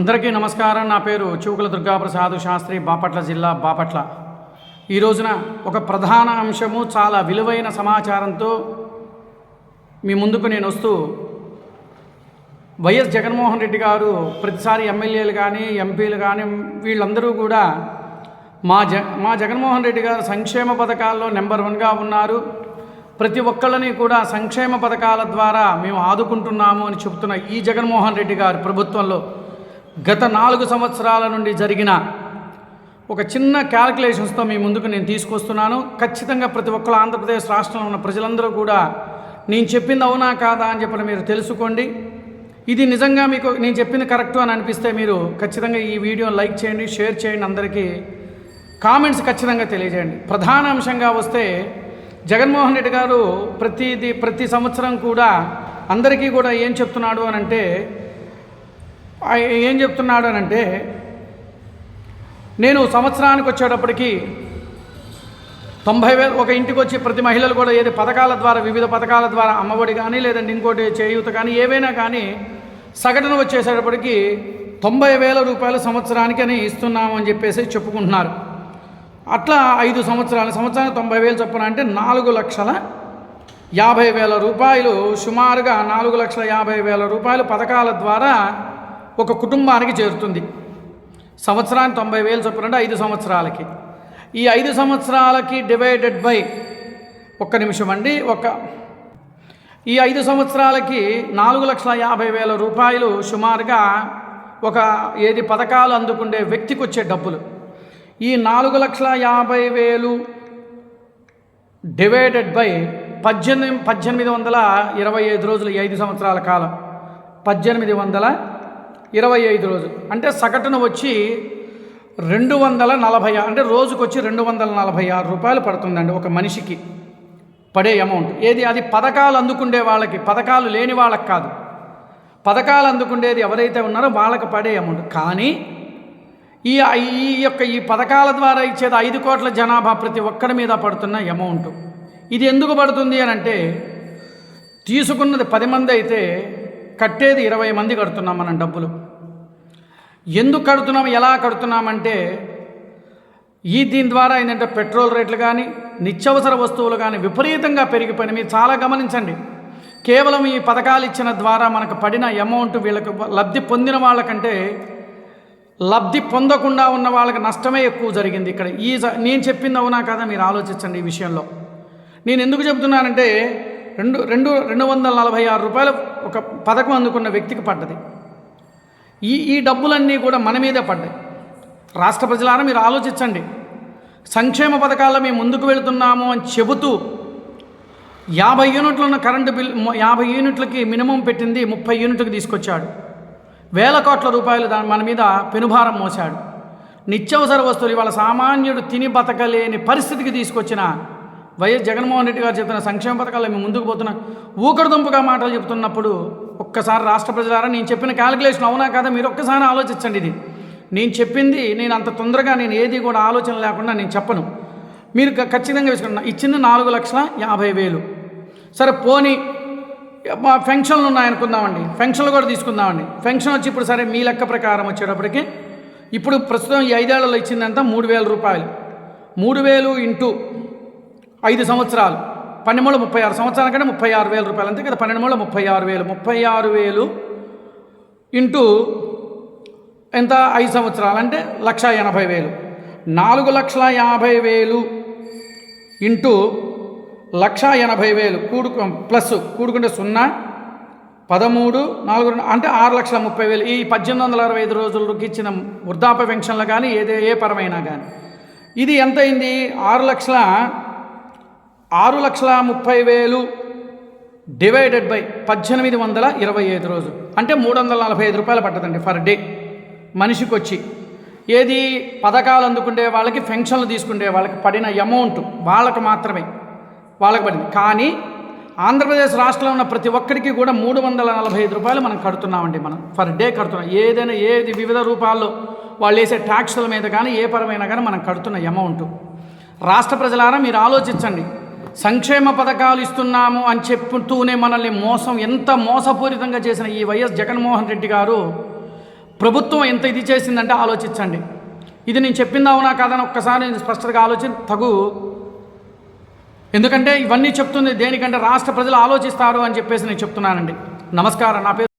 అందరికీ నమస్కారం. నా పేరు చూకుల దుర్గాప్రసాద్ శాస్త్రి బాపట్ల జిల్లా బాపట్ల. ఈ రోజున ఒక ప్రధాన అంశము చాలా విలువైన సమాచారంతో మీ ముందుకు నేను వస్తూ వైఎస్ జగన్మోహన్ రెడ్డి గారు ప్రతిసారి ఎమ్మెల్యేలు కానీ ఎంపీలు కానీ వీళ్ళందరూ కూడా మా జ మా జగన్మోహన్ రెడ్డి గారు సంక్షేమ పథకాల్లో నెంబర్ వన్గా ఉన్నారు. ప్రతి ఒక్కళ్ళని కూడా సంక్షేమ పథకాల ద్వారా మేము ఆదుకుంటున్నాము అని చెబుతున్న ఈ జగన్మోహన్ రెడ్డి గారు ప్రభుత్వంలో. గత నాలుగు సంవత్సరాల నుండి జరిగిన ఒక చిన్న క్యాలిక్యులేషన్స్తో మీ ముందుకు నేను తీసుకొస్తున్నాను. ఖచ్చితంగా ప్రతి ఒక్కరు ఆంధ్రప్రదేశ్ రాష్ట్రంలో ఉన్న ప్రజలందరూ కూడా నేను చెప్పింది అవునా కాదా అని చెప్పి మీరు తెలుసుకోండి. ఇది నిజంగా మీకు నేను చెప్పింది కరెక్ట్ అని అనిపిస్తే మీరు ఖచ్చితంగా ఈ వీడియోని లైక్ చేయండి షేర్ చేయండి అందరికీ కామెంట్స్ ఖచ్చితంగా తెలియజేయండి. ప్రధాన అంశంగా వస్తే జగన్మోహన్ రెడ్డి గారు ప్రతిది ప్రతి సంవత్సరం కూడా అందరికీ కూడా ఏం చెప్తున్నాడు అని అంటే ఏం చెప్తున్నాడు అంటే నేను సంవత్సరానికి వచ్చేటప్పటికి తొంభై వేలు ఒక ఇంటికి వచ్చి ప్రతి మహిళలు కూడా ఏది పథకాల ద్వారా వివిధ పథకాల ద్వారా అమ్మఒడి కానీ లేదంటే ఇంకోటి చేయూత కానీ ఏవైనా కానీ సగటున వచ్చేసేటప్పటికి తొంభై వేల రూపాయలు సంవత్సరానికి అని ఇస్తున్నాము అని చెప్పేసి చెప్పుకుంటున్నారు. అట్లా ఐదు సంవత్సరాలు సంవత్సరానికి తొంభై వేలు చొప్పున అంటే నాలుగు లక్షల యాభై వేల రూపాయలు. సుమారుగా నాలుగు లక్షల యాభై వేల రూపాయలు పథకాల ద్వారా ఒక కుటుంబానికి చేరుతుంది. సంవత్సరానికి తొంభై వేలు చొప్పున అంటే ఐదు సంవత్సరాలకి. ఈ ఐదు సంవత్సరాలకి డివైడెడ్ బై ఒక్క నిమిషం అండి ఒక. ఈ ఐదు సంవత్సరాలకి నాలుగు లక్షల యాభై వేల రూపాయలు సుమారుగా ఒక ఏది పథకాలు అందుకుండే వ్యక్తికి వచ్చే డబ్బులు. ఈ నాలుగు లక్షల యాభై వేలు డివైడెడ్ బై పద్దెనిమిది పద్దెనిమిది వందల ఇరవై ఐదు రోజులు ఈ ఐదు సంవత్సరాల కాలం. పద్దెనిమిది వందల ఇరవై ఐదు రోజులు అంటే సగటున వచ్చి రెండు వందల నలభై ఆ- అంటే రోజుకు వచ్చి రెండు వందల నలభై ఆరు రూపాయలు పడుతుందండి ఒక మనిషికి పడే అమౌంట్. ఏది? అది పథకాలు అందుకుండే వాళ్ళకి. పథకాలు లేని వాళ్ళకి కాదు. పథకాలు అందుకుండేది ఎవరైతే ఉన్నారో వాళ్ళకి పడే అమౌంట్. కానీ ఈ ఈ యొక్క ఈ పథకాల ద్వారా ఇచ్చేది ఐదు కోట్ల జనాభా ప్రతి ఒక్కరి మీద పడుతున్న అమౌంట్. ఇది ఎందుకు పడుతుంది అని అంటే తీసుకున్నది పది మంది అయితే కట్టేది ఇరవై మంది కడుతున్నాం మనం డబ్బులు. ఎందుకు కడుతున్నాం ఎలా కడుతున్నామంటే ఈ దీని ద్వారా ఏంటంటే పెట్రోల్ రేట్లు కానీ నిత్యవసర వస్తువులు కానీ విపరీతంగా పెరిగిపోయినాయి. మీరు చాలా గమనించండి. కేవలం ఈ పథకాలు ఇచ్చిన ద్వారా మనకు పడిన అమౌంట్ వీళ్ళకి లబ్ధి పొందిన వాళ్ళకంటే లబ్ధి పొందకుండా ఉన్న వాళ్ళకి నష్టమే ఎక్కువ జరిగింది ఇక్కడ. ఈ నేను చెప్పింది అవునా కదా మీరు ఆలోచించండి ఈ విషయంలో. నేను ఎందుకు చెబుతున్నానంటే రెండు రెండు రెండు వందల నలభై ఆరు రూపాయలు ఒక పథకం అందుకున్న వ్యక్తికి పడ్డది. ఈ ఈ డబ్బులన్నీ కూడా మన మీదే పడ్డాయి. రాష్ట్ర ప్రజలారా మీరు ఆలోచించండి. సంక్షేమ పథకాల్లో మేము ముందుకు వెళుతున్నాము అని చెబుతూ యాభై యూనిట్లు ఉన్న కరెంటు బిల్ యాభై యూనిట్లకి మినిమం పెట్టింది ముప్పై యూనిట్లకు తీసుకొచ్చాడు. వేల కోట్ల రూపాయలు దాని మన మీద పెనుభారం మోశాడు. నిత్యవసర వస్తువులు ఇవాళ సామాన్యుడు తిని బతకలేని పరిస్థితికి తీసుకొచ్చిన వైఎస్ జగన్మోహన్ రెడ్డి గారు చెప్తున్న సంక్షేమ పథకాల్లో మేము ముందుకు పోతున్నాం. ఊకడుదుంపుగా మాటలు చెప్తున్నప్పుడు ఒక్కసారి రాష్ట్ర ప్రజలారా నేను చెప్పిన క్యాలిక్యులేషన్ అవునా కదా? మీరు ఒక్కసారి ఆలోచించండి ఇది. నేను చెప్పింది నేను అంత తొందరగా నేను ఏది కూడా ఆలోచన లేకుండా నేను చెప్పను. మీరు ఖచ్చితంగా వేసుకున్నా ఇచ్చింది నాలుగు లక్షల యాభై వేలు. సరే పోనీ మా ఫంక్షన్లు ఉన్నాయనుకుందామండి. ఫంక్షన్లు కూడా తీసుకుందామండి. ఫంక్షన్ వచ్చి ఇప్పుడు సరే మీ లెక్క ప్రకారం వచ్చేటప్పటికి ఇప్పుడు ప్రస్తుతం ఈ ఐదేళ్ళలో ఇచ్చిందంతా మూడు వేల రూపాయలు. మూడు వేలు ఇంటూ ఐదు సంవత్సరాలు. పన్నెండు మూడు ముప్పై ఆరు సంవత్సరాల కంటే ముప్పై ఆరు వేల రూపాయలు. అంతే కదా పన్నెండు మూడు ముప్పై ఆరు వేలు. ముప్పై ఆరు వేలు ఇంటూ ఎంత? ఐదు సంవత్సరాలు. అంటే లక్ష ఎనభై వేలు. నాలుగు లక్షల యాభై వేలు ఇంటూ లక్ష ఎనభై వేలు. కూడు ప్లస్ కూడుకుంటే సున్నా పదమూడు నాలుగు అంటే ఆరు లక్షల ముప్పై వేలు. ఈ పద్దెనిమిది వందల అరవై ఐదు రోజులకి ఇచ్చిన వృద్ధాప్య పెన్షన్లు కానీ ఏదే ఏ పరమైనా కానీ. ఇది ఎంత అయింది? ఆరు లక్షల ఆరు లక్షల ముప్పై వేలు డివైడెడ్ బై పద్దెనిమిది వందల ఇరవై ఐదు రోజు. అంటే మూడు వందల నలభై ఐదు రూపాయలు పట్టదండి ఫర్ డే. మనిషికి వచ్చి ఏది పథకాలు అందుకుండే వాళ్ళకి పెన్షన్లు తీసుకుండే వాళ్ళకి పడిన అమౌంట్ వాళ్ళకు మాత్రమే. వాళ్ళకి పడింది. కానీ ఆంధ్రప్రదేశ్ రాష్ట్రంలో ఉన్న ప్రతి ఒక్కరికి కూడా మూడు వందల నలభై ఐదు రూపాయలు మనం కడుతున్నామండి మనం. ఫర్ డే కడుతున్నాం. ఏదైనా ఏది వివిధ రూపాల్లో వాళ్ళు వేసే ట్యాక్సుల మీద కానీ ఏ పరమైనా కానీ మనం కడుతున్న అమౌంట్. రాష్ట్ర ప్రజలారా మీరు ఆలోచించండి. సంక్షేమ పథకాలు ఇస్తున్నాము అని చెప్తూనే మనల్ని మోసం ఎంత మోసపూరితంగా చేసిన ఈ వైఎస్ జగన్మోహన్ రెడ్డి గారు ప్రభుత్వం ఎంత ఇది చేసిందంటే ఆలోచించండి. ఇది నేను చెప్పిందా అవునా కాదని ఒక్కసారి నేను స్పష్టతగా ఆలోచన తగు. ఎందుకంటే ఇవన్నీ చెప్తుంది దేనికంటే రాష్ట్ర ప్రజలు ఆలోచిస్తారు అని చెప్పేసి నేను చెప్తున్నానండి. నమస్కారం నా పేరు